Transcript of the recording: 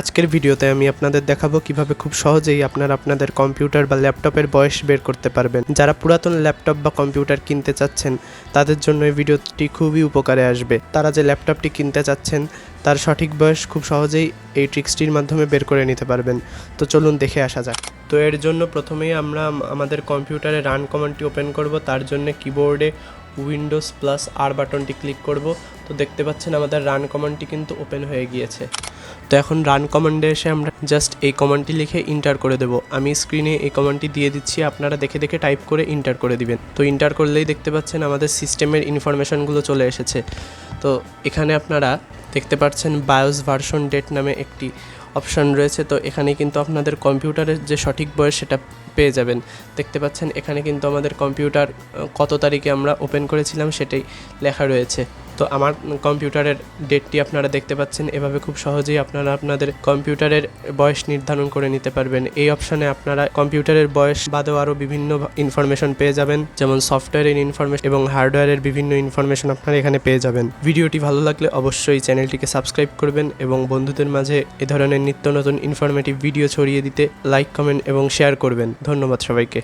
আজকের ভিডিওতে আমি আপনাদের দেখাবো কীভাবে খুব সহজেই আপনারা আপনাদের কম্পিউটার বা ল্যাপটপের বয়স বের করতে পারবেন। যারা পুরাতন ল্যাপটপ বা কম্পিউটার কিনতে চাচ্ছেন, তাদের জন্য এই ভিডিওটি খুবই উপকারে আসবে। তারা যে ল্যাপটপটি কিনতে চাচ্ছেন, তার সঠিক বয়স খুব সহজেই এই ট্রিক্সটির মাধ্যমে বের করে নিতে পারবেন। তো চলুন দেখে আসা যাক। তো এর জন্য প্রথমেই আমরা আমাদের কম্পিউটারে রান কমান্ডটি ওপেন করব। তার জন্য কিবোর্ডে উইন্ডোজ প্লাস আর বাটনটি ক্লিক করব। তো দেখতে পাচ্ছেন আমাদের রান কমান্ডটি কিন্তু ওপেন হয়ে গিয়েছে। তো এখন রান কমান্ডে এসে আমরা জাস্ট এই কমান্ডটি লিখে ইন্টার করে দেবো। আমি স্ক্রিনে এই কমান্ডটি দিয়ে দিচ্ছি, আপনারা দেখে দেখে টাইপ করে ইন্টার করে দিবেন। তো ইন্টার করলেই দেখতে পাচ্ছেন আমাদের সিস্টেমের ইনফরমেশনগুলো চলে এসেছে। তো এখানে আপনারা দেখতে পাচ্ছেন বায়োস ভার্সন ডেট নামে একটি অপশন রয়েছে। তো এখানে কিন্তু আপনাদের কম্পিউটারের যে সঠিক বয়স সেটা পেয়ে যাবেন। দেখতে পাচ্ছেন এখানে কিন্তু আমাদের কম্পিউটার কত তারিখে আমরা ওপেন করেছিলাম সেটাই লেখা রয়েছে। তো আমার কম্পিউটারের ডেটটি আপনারা দেখতে পাচ্ছেন। এভাবে খুব সহজেই আপনারা আপনাদের কম্পিউটারের বয়স নির্ধারণ করে নিতে পারবেন। এই অপশানে আপনারা কম্পিউটারের বয়স বাদেও আরও বিভিন্ন ইনফরমেশন পেয়ে যাবেন, যেমন সফটওয়্যারের ইনফরমেশন এবং হার্ডওয়্যারের বিভিন্ন ইনফরমেশন আপনারা এখানে পেয়ে যাবেন। ভিডিওটি ভালো লাগলে অবশ্যই চ্যানেলটিকে সাবস্ক্রাইব করবেন এবং বন্ধুদের মাঝে এ ধরনের নিত্য নতুন ইনফরমেটিভ ভিডিও ছড়িয়ে দিতে লাইক কমেন্ট এবং শেয়ার করবেন। ধন্যবাদ সবাইকে।